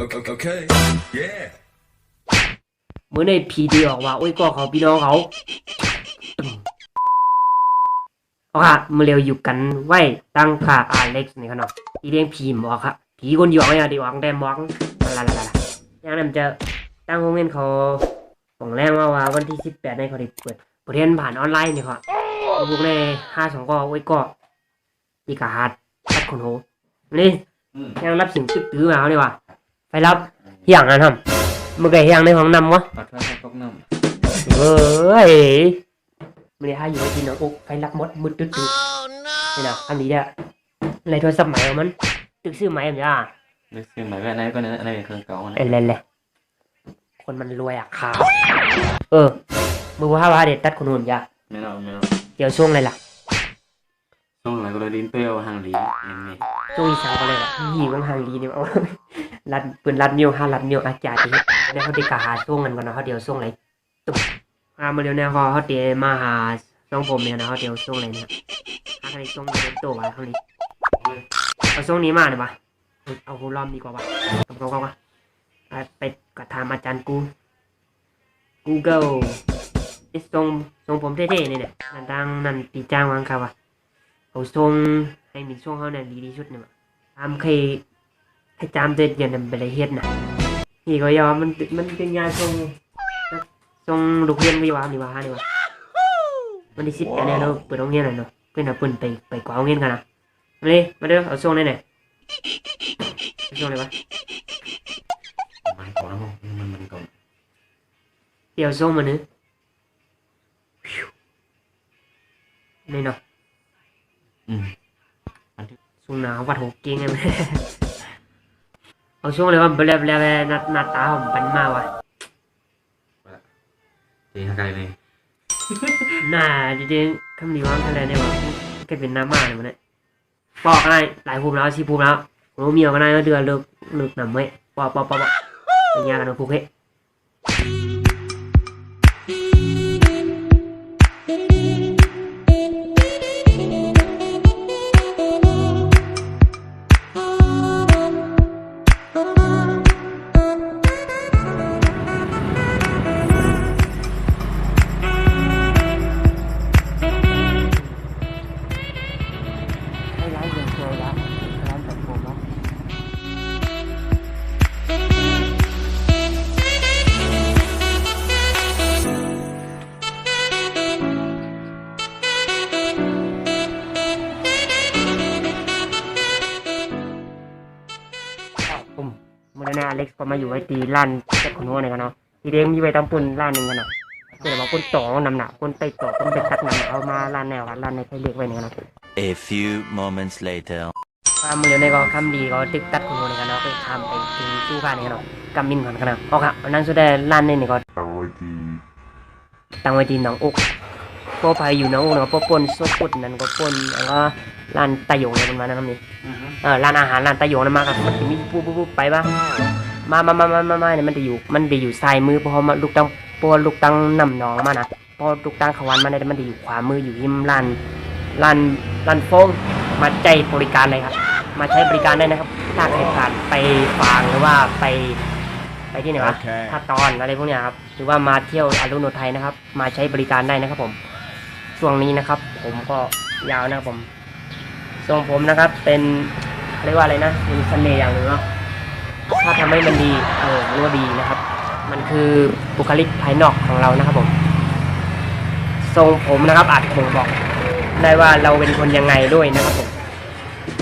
Okay. okay. Yeah. เมื่อในพีดีออกว่าโอ้ยก็เขาพี่น้องเขาตึ้งเอาค่ะมาเร็วอยู่กันไว้ตั้งค่าอาเล็กซ์นี่ครับเนาะอีเลี้ยงผีหมอกครับผีคนหยอกเนี่ยดีหวังแต่หมอกลาลาลาอย่างนั้นจะตั้งโรงเรียนเขาของแรกว่าว่าวันที่สิบแปดในเขาได้เปิดบทเรียนผ่านออนไลน์นี่ครับพวกในห้าสองก็โอ้ยก็อีกาฮัดตัดคนโหนี่อืมยังรับสิ่งตึกตื้อมาเขาดีกว่า ไปรับเฮียงอันทำเมื่อไงเฮียงในห้องนำวะขอโทษครับพวกน้องเฮ้ยไม่ได้ให้อยู่ให้กินน้องอกไฟรักมดมืดตึ๊ดตึ๊ดนี่นะอันนี้เนี่ยอะไรโทรศัพท์ใหม่ของมัน ตึกซื้อใหม่ผมจ้านึกซื้อหมายว่าไหนก็นั้นอะไรเป็นเครื่องเก่านะเอ้ยเล่นเลยคนมันรวยอะขาวเออมือว่าว่าเด็ดตัดคนหุ่นยาไม่เอาไม่เอาเดี๋ยวช่วงอะไรล่ะช่วงหลังก็เลยลิ้นเปรี้ยวหางหลีนี่นี่ช่วงอีสานก็เลยอะหีวังหางลีเนี่ยเอา รัดปืนรัดนิ้วห้ารัดนิ้วอาจารย์ทีนี้เดี๋ยวเขาติกาหาช่วงกันก่อนนะเขาเดียวช่วงไหนตุ๊บอามาเดี๋ยวเนี่ยเขาเขาเดียมาหาช่องผมเนี่ยนะเขาเดียวช่วงไหนเนี่ยถ้าใครช่วงนี้เป็นตัววะเขานี้เอาช่วงนี้มาหน่อยปะเอาหูล้อมดีกว่าปะกับเขาเขาปะไปไปกระทำอาจารย์กู Google ไอ้ทรงทรงผมเท่ๆนี่เนี่ยนั่นดังนั่นตีจ้างวางครับวะเอาทรงให้มีช่วงเขาเนี่ยดีที่สุดเนี่ยตามเคย ให้จามเด็ดอย่างนั้นไปเลยเฮ็ดน่ะนี่ก็ยอมมันมันเป็นยาทรงทรงลูกเรียนวิวานี่วะนี่วะมันได้สิบแปดเนี่ยเราเปิดโรงเรียนหน่อยเนาะเพื่อนเอาเปิ่นไปไปกว่าโรงเรียนกันนะมาเลยมาเด้อเอาช่วงไหนไหนเอาช่วงไหนวะมันก่อนนะมันมันก่อนเดี๋ยวช่วงมาเนื้อะนี่เนาะอืมช่วงหนาววัดหกเก่งไงมัน เอาช่วงเลยว่าเบลเบลเบลนัดนัดตาผมปันมาวะตีห่างไกลเลยน่าจริงๆคำนี้ว่างทะเลเนี่ยวะแค่เป็นน้ามาเลยมันเนี่ยปอกอะไรหลายภูมิแล้วชีภูมิแล้วผมเมียก็ได้ก็เดือดเลิกเลิกหนำไว้ปอกปอกปอกปอกเป็นยากันนะพวกเฮ้ หน้าอเล็กซ์ก็มาอยู่ไว้ตีร้านเจ็ดคนหัวหนึ่งกันเนาะทีเด้งมีไว้ตำปุ่นร้านหนึ่งกันเนาะเดี๋ยวมาคนต่อนำหนักคนไปต่อคนไปตัดนำหนักเอามาร้านแนวร้านในไทยเรียกไว้หนึ่งกันเนาะ A few moments later. ความมือในก็คำดีก็ตึกตัดคนหัวหนึ่งกันเนาะไปทำไปถึงสู้กันนี่กันเนาะกำมินก่อนกันเนาะเอาครับมานั่งสุดได้ร้านนี่นี่ก็ตั้งไว้ที่หนองอกพวกไปอยู่หนองอกเนาะพวกปนสดปุดนั่นก็ปนแล้วก็ร้านตะหยงอะไรประมาณนั้นครับนี่ เออร้านอาหารร้านตะหยงนั่นมาครับมันจะมีปุ๊บปุ๊บปุ๊บไปบ้างมามามามามามาเนี่ยมันจะอยู่ มันจะอยู่ซ้ายมือเพราะมาลูกตังเพราะว่าลูกตังนำหนองมานะเพราะลูกตังขวานมาเนี่ยมันจะอยู่ขวามืออยู่ที่ร้านร้านร้านโฟงมาใจบริการเลยครับ มาใช้บริการได้นะครับ ถ้าใครผ่านไปฟางหรือว่าไป ไปที่ไหนวะ Okay. ท่าตอนอะไรพวกเนี้ยครับ หรือว่ามาเที่ยวอารุณอุทัยนะครับ มาใช้บริการได้นะครับ ผม ช่วงนี้นะครับ ผมก็ยาวนะครับผม ทรงผมนะครับเป็น เรียกว่าอะไรนะมีเสน่ห์อย่างหนึ่งเนาะถ้าทำให้มันดีเออรู้ว่าดีนะครับ มันคือบุคลิกภายนอกของเรานะครับผม ทรงผมนะครับ อาจบ่งบอกได้ว่าเราเป็นคนยังไงด้วยนะครับผม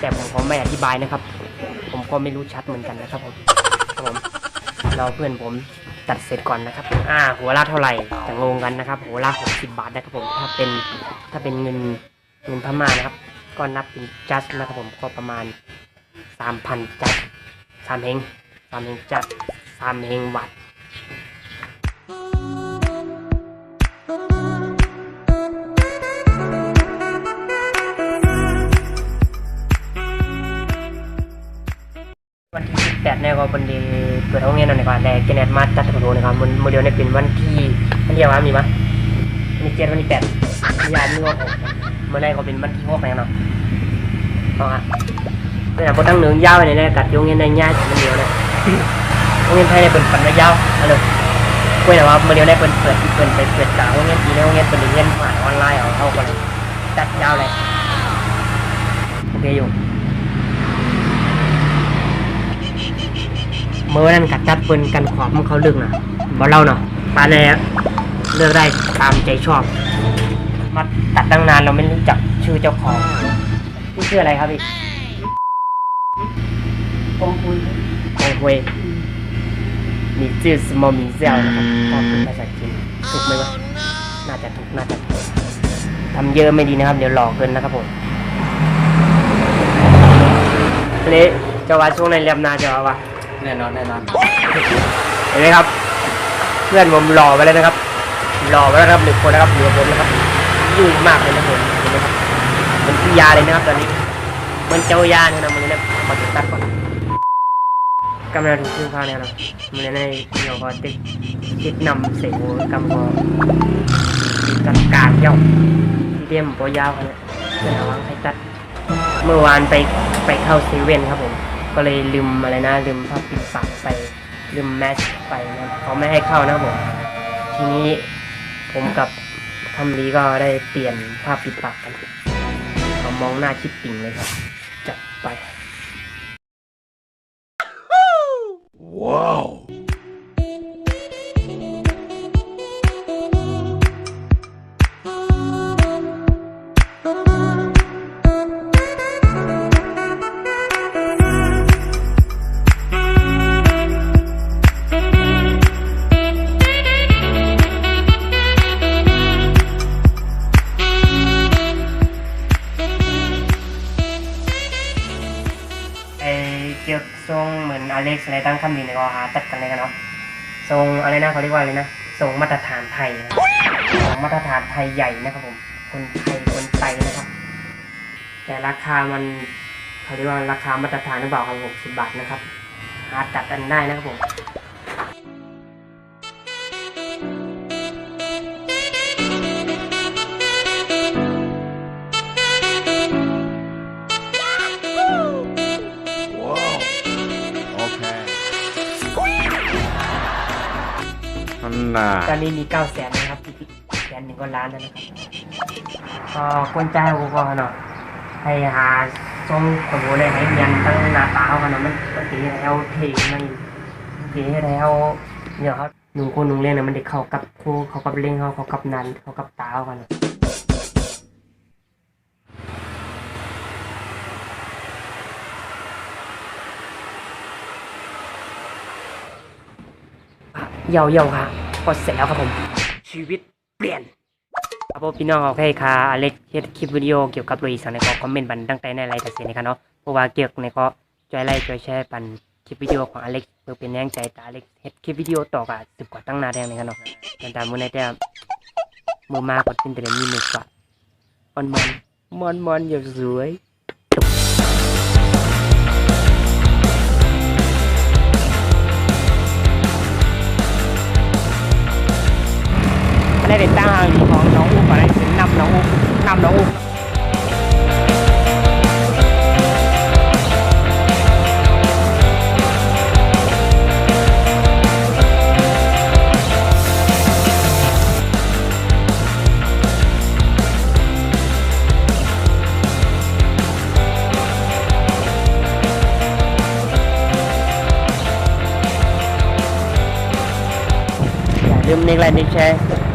แต่ผมขอไม่อธิบายนะครับ ผมก็ไม่รู้ชัดเหมือนกันนะครับผมครับผมเราเพื่อนผมตัดเสร็จก่อนนะครับ อ่า หัวละเท่าไหร่จะงงกันนะครับ หัวละหกสิบบาทนะครับผม ถ้าเป็นถ้าเป็นเงินเงินพม่านะครับ ก็นับเป็นจัสนะครับผมก็ประมาณสามพันจัสสามเฮงสามเฮงจัสสามเฮงวัดวันที่สิบแปดเนี่ยก็เป็นดีเปิดห้องเรียนหน่อยก่อนแต่เกเนตมาจัดประตูนะครับมันโมเดลเนี่ยเป็นวันที่วันที่ว่ามีปะวันที่เจ็ดวันที่แปดยานนี่ว่าผ มเมื่อไรก็เป็นวันที่หกแล้วเนาะเอาฮะเป็นแบบตั้งเนื้อยาวไปเลยนะกัดโยงเงินในย่าจากมันเดียวเลยโรงเรียนไทยเนี่ยเป็นปันระยาวเอาเลยคุยแต่ว่าเมื่อเดียวได้เป็นเปิดเปิดไปเปิดกลางโรงเรียนปีนี้โรงเรียนเป็นเรียนผ่านออนไลน์เอาเข้ากันเลยจัดยาวเลยโอเคอยู่เมื่อนั้นกัดจัดเปินกันขอบมันเขาลือกนะบ่เล่าเนาะปานนี้เลือกได้ตามใจชอบ ตัดตั้งนานเราไม่รู้จักชื่อเจ้าของพี่ชื่ออะไรครับพี่คงคุยคงคุยมีชื่อสมอมีเซลนะครับถ้าเป็นภาษาจีนถูกไหมวะน่าจะถูกน่าจะถูกทำเยอะไม่ดีนะครับ เดี๋ยวหลอกเกินนะครับผมทีนี้จะว่าช่วงในเรียมนาจะว่าว่าแน่นอนแน่นอนเห็นไหมครับ เพื่อนผมหล่อไปเลยนะครับ หล่อไปแล้วครับหนึ่งคนนะครับเหลือผมนะครับ ยุ่งมากเลยนะผมเห็นไหมครับมันคือยาเลยนะครับตอนนี้ มันเจ้ายาเนี่ยนะมันเนี่ยขอติดตัดก่อนกำลังถูกชื่อข้าวเนี่ยนะมันในเดี๋ยวก็ติดติดนำเสียงกำก็ติดกันกางเย้าที่เดียมโปรยาวกันเนี่ยเพื่อนเอาวางให้ตัด เมื่อวานไปไปเข้าเซเว่นครับผม ก็เลยลืมอะไรนะลืมผ้าปิดปากไปลืมแมสไปนะเขาไม่ให้เข้านะครับผม ทีนี้ผมกับ ทำลีก็ได้เปลี่ยนภาพปิดปากกันเขามองหน้าชิดปิ่งเลยครับ จับไปไอ เกี่ยวทรงเหมือนอเล็กซ์อะไรตั้งคำดีเนี่ยก็หาตัดกันเลยกันเนาะทรงอะไรนะเขาเรียกว่าอะไรนะทรงมาตรฐานไทยนะทรงมาตรฐานไทยใหญ่นะครับผมคนไทยคนไทยนะครับ แต่ราคามันเขาเรียกว่าราคามาตรฐานหรือเปล่าครับหกสิบบาทนะครับ หาตัดกันได้นะครับผม นน่ะตอนนี้มีเก้าแสนนะครับอีกแสนหนึ่งก็ล้านแล้วนะครับก็ควรใจกูก็เนาะให้หาทรงขบวนเลยให้เมียนตั้งหน้าตาเขากันเนาะมันปกติแล้วเทมันตีแล้วเนี่ยเขาหนุ่มคนหนุ่มเล่นนะมันเด็กเขากับครูเขากับเล่งเขาเขากับนันเขากับตาเขากันเน เยาเยาค่ะก็เสร็จแล้วครับผม ชีวิตเปลี่ยนครับผมพี่น้องโอเคค่ะอเล็กเฮ็ดคลิปวิดีโอเกี่ยวกับโรอีสังในก็คอมเมนต์บันตั้งแต่ในไลน์ตัดสินนะครับเนาะเพราะว่าเกี่ยวกับในก็จอยไลค์จอยแชร์ปันคลิปวิดีโอของอเล็กเพื่อเป็นแรงใจตาอเล็กเฮ็ดคลิปวิดีโอต่อกับสิบกว่าตั้งนาแดงเลยครับเนาะแต่ตามมือในแต่มือมากดขึ้นแต่ละมีหนึ่งกว่ามันมันมันมันอย่างสวย อันนี้เป็นตั้งหางของน้องอุ้มก่อนนะ